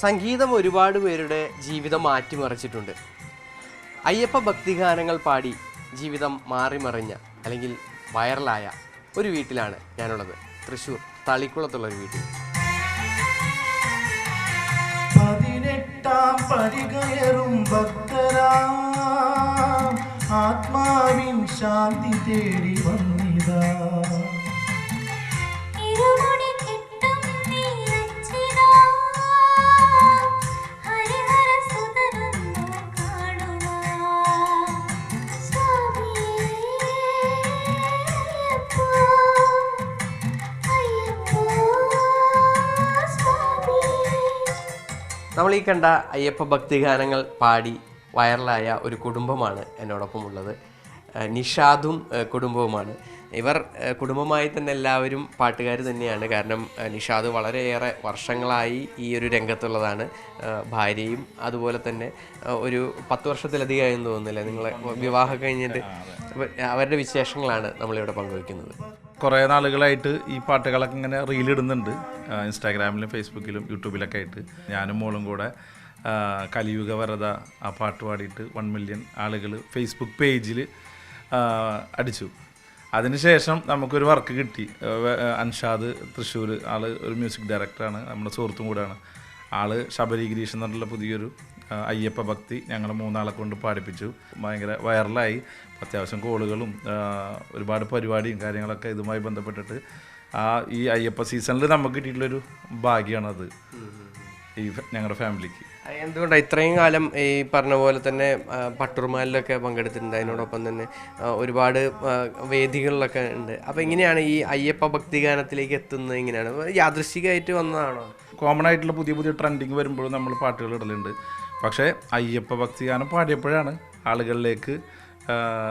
സംഗീതം ഒരുപാട് പേരുടെ ജീവിതം മാറ്റിമറിച്ചിട്ടുണ്ട്. അയ്യപ്പ ഭക്തിഗാനങ്ങൾ പാടി ജീവിതം മാറിമറിഞ്ഞ അല്ലെങ്കിൽ വൈറലായ ഒരു വീട്ടിലാണ് ഞാനുള്ളത്. തൃശ്ശൂർ തളിക്കുളത്തുള്ള ഒരു വീട്ടിൽ. പതിനെട്ടാം പടി കയറും ഭക്തരാ. ആത്മാവിൻ ശാന്തി തേടി വന്നിതാ നമ്മൾ ഈ കണ്ട അയ്യപ്പ ഭക്തിഗാനങ്ങൾ പാടി വൈറലായ ഒരു കുടുംബമാണ് എന്നോടൊപ്പം ഉള്ളത്. നിഷാദും കുടുംബവുമാണ്. ഇവർ കുടുംബമായി തന്നെ എല്ലാവരും പാട്ടുകാർ തന്നെയാണ്. കാരണം നിഷാദ് വളരെയേറെ വർഷങ്ങളായി ഈ ഒരു രംഗത്തുള്ളതാണ്. ഭാര്യയും അതുപോലെ തന്നെ ഒരു പത്ത് വർഷത്തിലധികമായി എന്ന് തോന്നുന്നില്ലേ? നിങ്ങളെ വിവാഹം കഴിഞ്ഞിട്ട് അവരുടെ വിശേഷങ്ങളാണ് നമ്മളിവിടെ പങ്കുവയ്ക്കുന്നത് കുറേ നാളുകളായിട്ട് ഈ പാട്ടുകളൊക്കെ ഇങ്ങനെ റീലിടുന്നുണ്ട് ഇൻസ്റ്റാഗ്രാമിലും ഫേസ്ബുക്കിലും യൂട്യൂബിലൊക്കെ ആയിട്ട്. ഞാനും മോളും കൂടെ കലിയുഗ വരത ആ പാട്ട് പാടിയിട്ട് വൺ മില്യൺ ആളുകൾ ഫേസ്ബുക്ക് പേജിൽ അടിച്ചു. അതിനുശേഷം നമുക്കൊരു വർക്ക് കിട്ടി. അൻഷാദ് തൃശ്ശൂർ ആൾ ഒരു മ്യൂസിക് ഡയറക്ടറാണ് നമ്മുടെ സുഹൃത്തും കൂടെയാണ് ആൾ ശബരി ഗിരീഷ് എന്നുള്ള പുതിയൊരു അയ്യപ്പ ഭക്തി ഞങ്ങൾ മൂന്നാളെ കൊണ്ട് പാടിപ്പിച്ചു. ഭയങ്കര വൈറലായി. അത്യാവശ്യം കോളുകളും ഒരുപാട് പരിപാടിയും കാര്യങ്ങളൊക്കെ ഇതുമായി ബന്ധപ്പെട്ടിട്ട് ആ ഈ അയ്യപ്പ സീസണിൽ നമുക്ക് കിട്ടിയിട്ടുള്ളൊരു ഭാഗ്യമാണത് ഈ ഞങ്ങളുടെ ഫാമിലിക്ക്. എന്തുകൊണ്ടാണ് ഇത്രയും കാലം ഈ പറഞ്ഞ പോലെ തന്നെ പട്ടുർമാലിലൊക്കെ പങ്കെടുത്തിട്ടുണ്ട്. അതിനോടൊപ്പം തന്നെ ഒരുപാട് വേദികളിലൊക്കെ ഉണ്ട്. അപ്പോൾ എങ്ങനെയാണ് ഈ അയ്യപ്പ ഭക്തിഗാനത്തിലേക്ക് എത്തുന്നത്? എങ്ങനെയാണ്? യാദൃശികമായിട്ട് വന്നതാണോ? കോമൺ ആയിട്ടുള്ള പുതിയ പുതിയ ട്രെൻഡിങ് വരുമ്പോഴും നമ്മൾ പാട്ടുകൾ ഇടലുണ്ട്. പക്ഷേ അയ്യപ്പ ഭക്തിഗാനം പാടിയപ്പോഴാണ് ആളുകളിലേക്ക്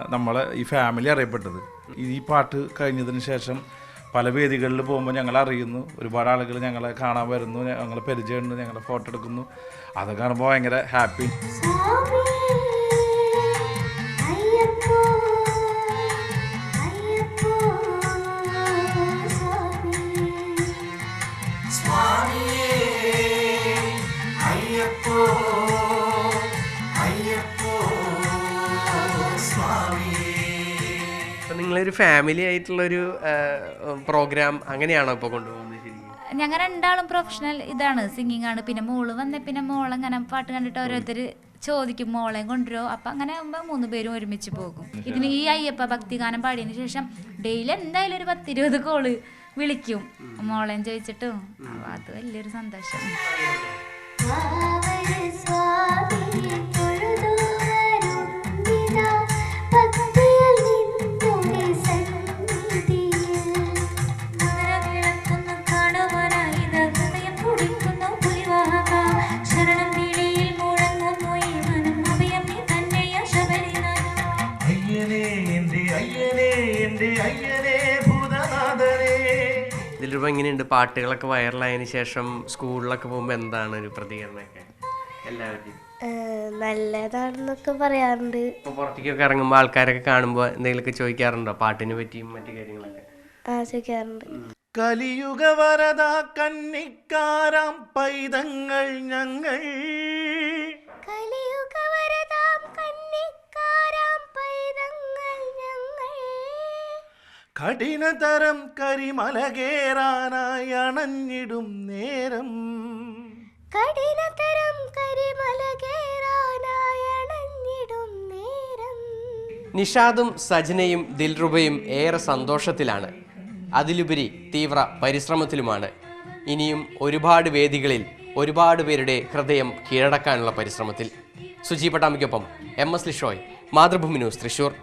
നമ്മളെ ഈ ഫാമിലി അറിയപ്പെട്ടത്. ഈ പാട്ട് കഴിഞ്ഞതിന് ശേഷം പല വേദികളിൽ പോകുമ്പോൾ ഞങ്ങൾ അറിയുന്നു. ഒരുപാട് ആളുകൾ ഞങ്ങളെ കാണാൻ വരുന്നു ഞങ്ങളെ പരിചയമുണ്ട് ഞങ്ങളെ ഫോട്ടോ എടുക്കുന്നു. അത് കാണുമ്പോൾ ഭയങ്കര ഹാപ്പി സ്വാമിയേ നിങ്ങളൊരു ഫാമിലി ആയിട്ടുള്ളൊരു പ്രോഗ്രാം അങ്ങനെയാണോ ഇപ്പോൾ കൊണ്ടുപോകുന്നത് ഞങ്ങൾ രണ്ടാളും പ്രൊഫഷണൽ ഇതാണ്. സിംഗിങ് ആണ്. പിന്നെ മോൾ വന്ന പിന്നെ മോളെ മോളങ്ങനെ പാട്ട് കണ്ടിട്ട് ഓരോരുത്തർ ചോദിക്കും മോളെ കൊണ്ടുവരുമോ അപ്പം അങ്ങനെ ആകുമ്പോൾ മൂന്ന് പേരും ഒരുമിച്ച് പോകും. ഇതിന് ഈ അയ്യപ്പ ഭക്തിഗാനം പാടിയതിന് ശേഷം ഡെയിലി എന്തായാലും ഒരു പത്തിരുപത് കോൾ വിളിക്കും. മോളെ ചോദിച്ചിട്ടും. അത് വലിയൊരു സന്തോഷം. ഇതിലിപ്പോൾ എങ്ങനെയുണ്ട്? പാട്ടുകളൊക്കെ വൈറലായതിനു ശേഷം സ്കൂളിലൊക്കെ പോകുമ്പോൾ എന്താണ് ഒരു പ്രതികരണമൊക്കെ? എല്ലാവരുടെയും. നല്ലതാണെന്നൊക്കെ പറയാറുണ്ട്. ഇപ്പോൾ പുറത്തേക്കൊക്കെ ഇറങ്ങുമ്പോൾ ആൾക്കാരൊക്കെ കാണുമ്പോൾ എന്തെങ്കിലുമൊക്കെ ചോദിക്കാറുണ്ടോ? പാട്ടിനെ പറ്റിയും മറ്റു കാര്യങ്ങളൊക്കെ? കലിയുഗ വരദ കന്നിക്കാരാം പൈതങ്ങൾ ഞങ്ങൾ കഠിനതരം കരിമല കേറാനായി അണഞ്ഞിടും നേരം. കഠിനതരം കരിമല കേറാനായി അണഞ്ഞിടും നേരം. നിഷാദും സജനയും ദിൽറുബയും ഏറെ സന്തോഷത്തിലാണ്. അതിലുപരി തീവ്ര പരിശ്രമത്തിലുമാണ്. ഇനിയും ഒരുപാട് വേദികളിൽ ഒരുപാട് പേരുടെ ഹൃദയം കീഴടക്കാനുള്ള പരിശ്രമത്തിൽ. Suji പട്ടാമിക്കൊപ്പം M S Lishoy Mathrubhumi news Thrissur.